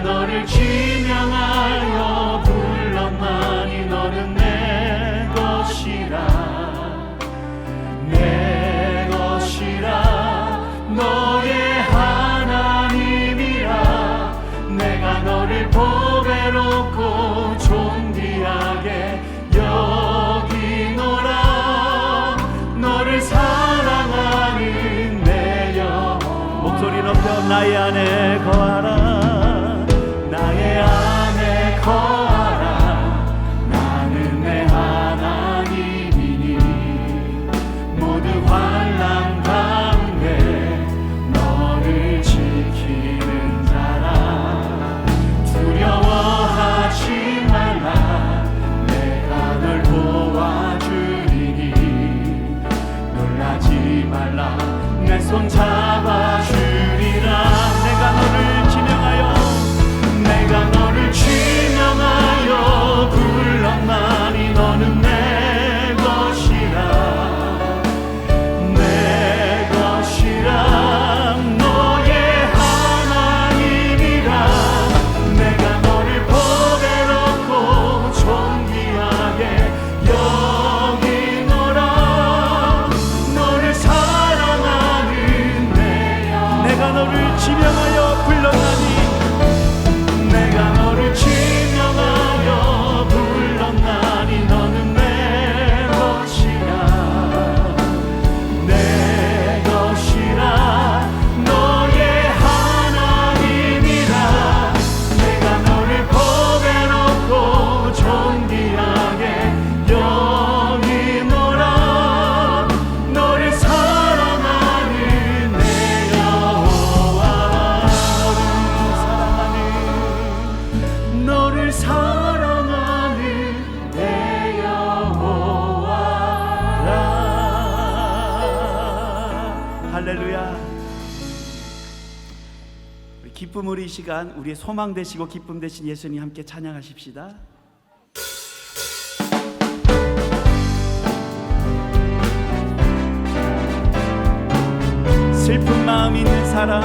너를 지명하여 불렀나니 너는 내 것이라. 내 것이라. 너의 하나님이라. 내가 너를 보배롭고 존귀하게 여기노라. 너를 사랑하는 내 영. 목소리 높여 나의 안에 거하라 이 시간 우리의 소망 되시고 기쁨 되신 예수님 함께 찬양하십시다. 슬픈 마음 있는 사람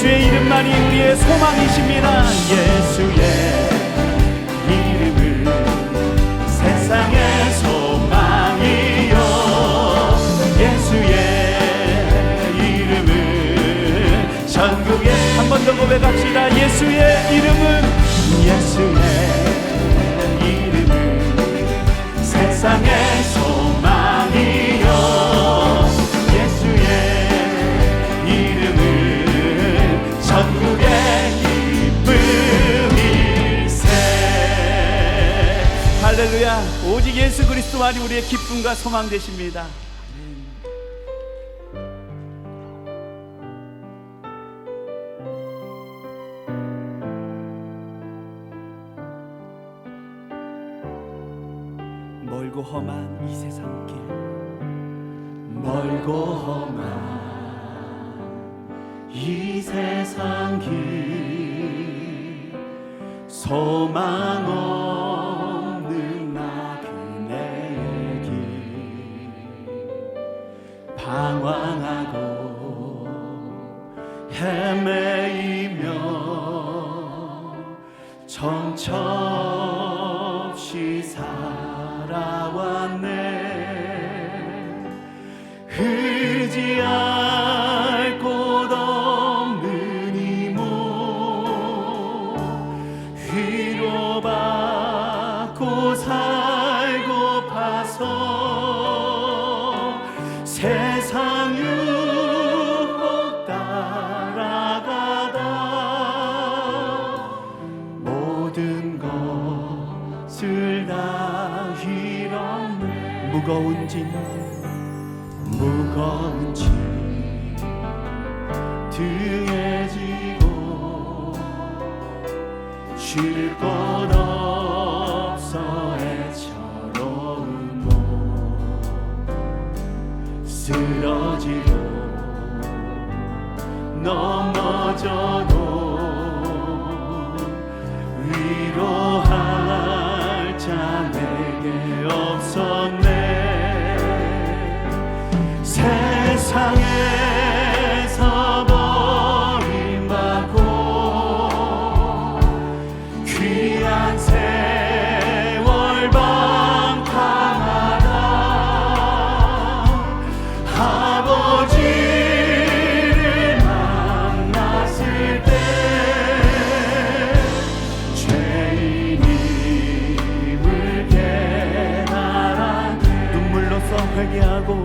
예수의 이름만이 우리의 소망이십니다. 예수의 이름은 세상의 소망이요. 예수의 이름은 전국에 한 번 더 고백합시다. 예수의 이름은 그리스도만이 우리의 기쁨과 소망 되십니다. 멀고 험한 이 세상 길. 멀고 험한 이 세상 길. 소망 없 방황하고 헤매이며 정처없이 살아왔네. 의지할 곳 없는 이모 무거운 짐 등에 지고 쉴 곳 없어 애처로운 몸 쓰러지고 넘어져도 위로 눈물로써 회개하고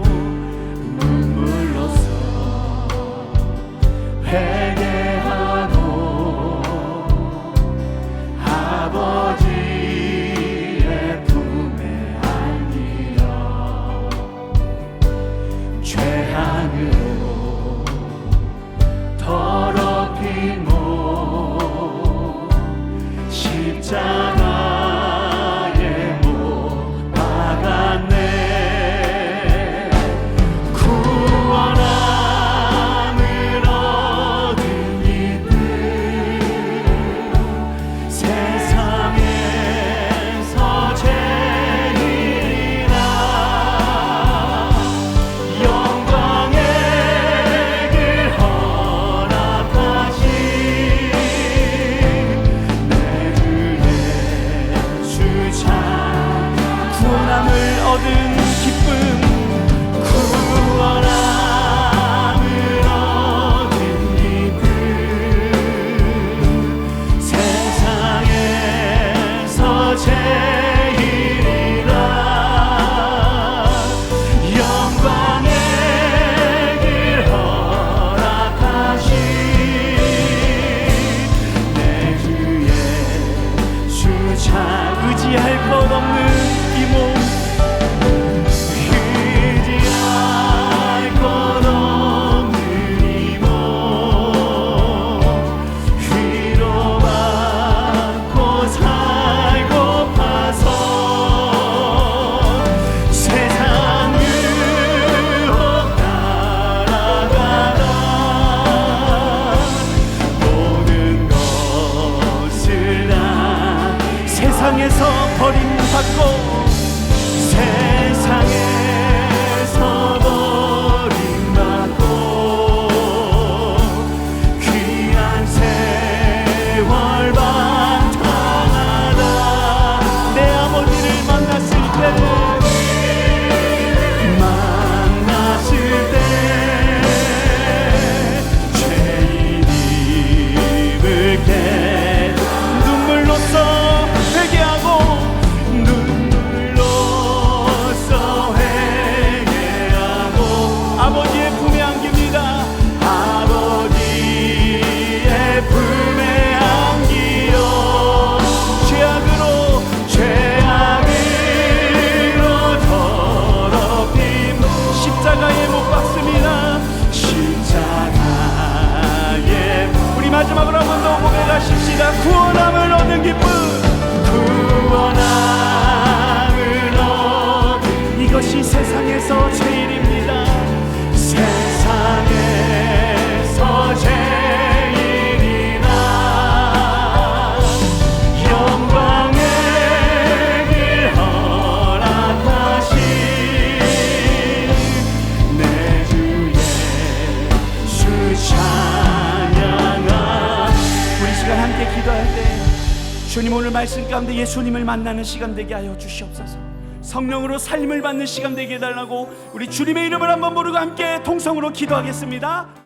마지막으로 한 번 더 고백하십시다. 구원함을 얻는 기쁨. 구원함을 얻 이것이 세상에서 제일입니다 말씀 가운데 예수님을 만나는 시간 되게 하여 주시옵소서. 성령으로 살림을 받는 시간 되게 해달라고 우리 주님의 이름을 한번 부르고 함께 통성으로 기도하겠습니다